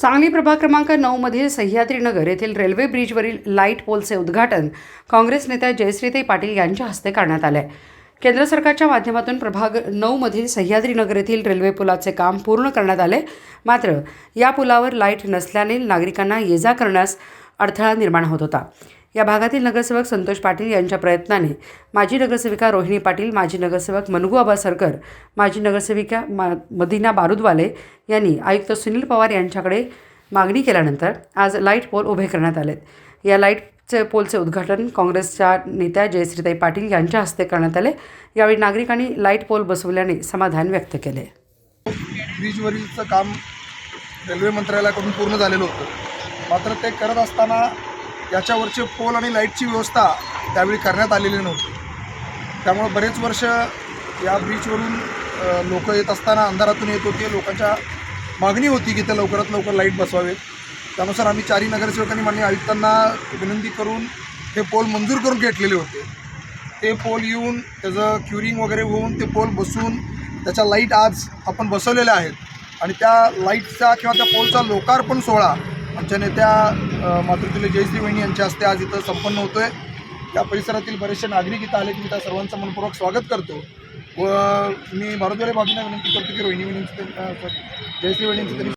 सांगली प्रभाग क्रमांक नऊमधील सह्याद्रीनगर येथील रेल्वे ब्रिजवरील लाइट पोलचे उद्घाटन काँग्रेस नेत्या जयश्रीताई पाटील यांच्या हस्ते करण्यात आले. केंद्र सरकारच्या माध्यमातून प्रभाग नऊमधील सह्याद्रीनगर येथील रेल्वे पुलाचे काम पूर्ण करण्यात आले. मात्र या पुलावर लाइट नसल्याने नागरिकांना ये जा करण्यास अडथळा निर्माण होत होता. या भागातील नगरसेवक संतोष पाटील यांच्या प्रयत्नाने माजी नगरसेविका रोहिणी पाटील माजी नगरसेवक मनगू आबा सरकर माजी नगरसेविका मा मदिना बारुदवाले यांनी आयुक्त सुनील पवार यांच्याकडे मागणी केल्यानंतर आज लाइट पोल उभे करण्यात आलेत. या लाईटचे पोलचे उद्घाटन काँग्रेसच्या नेत्या जयश्रीताई पाटील यांच्या हस्ते करण्यात आले. यावेळी नागरिकांनी लाइट पोल बसवल्याने समाधान व्यक्त केले. ब्रिजवरीलचं काम रेल्वे मंत्रालयाकडून पूर्ण झालेलं होतं. मात्र ते करत असताना याच्यावरचे पोल आणि लाईटची व्यवस्था त्यावेळी करण्यात आलेली नव्हती. त्यामुळं बरेच वर्ष या ब्रिजवरून लोक येत असताना अंधारातून येत होते. लोकांच्या मागणी होती की ते लवकरात लवकर लाइट बसवावेत त्यानुसार आम्ही चारही नगरसेवकांनी मान्य आयुक्तांना विनंती करून हे पोल मंजूर करून घेतलेले होते. ते पोल येऊन त्याचं क्युरिंग वगैरे होऊन ते पोल बसून त्याच्या लाइट आज आपण बसवलेल्या आहेत. आणि त्या लाईटचा किंवा त्या पोलचा लोकार्पण सोहळा आमच्या नेत्या मातृतुल्य जयश्री वहिनी यांच्या हस्ते आज इथं संपन्न होतो आहे त्या परिसरातील बरेचसे नागरिक इथं आले की मी त्या सर्वांचं मनपूर्वक स्वागत करतो व मी भारतवाले बाजूने विनंती करतो की रोहिणी वहिनींचं जयश्री वहिनींचं त्यांनी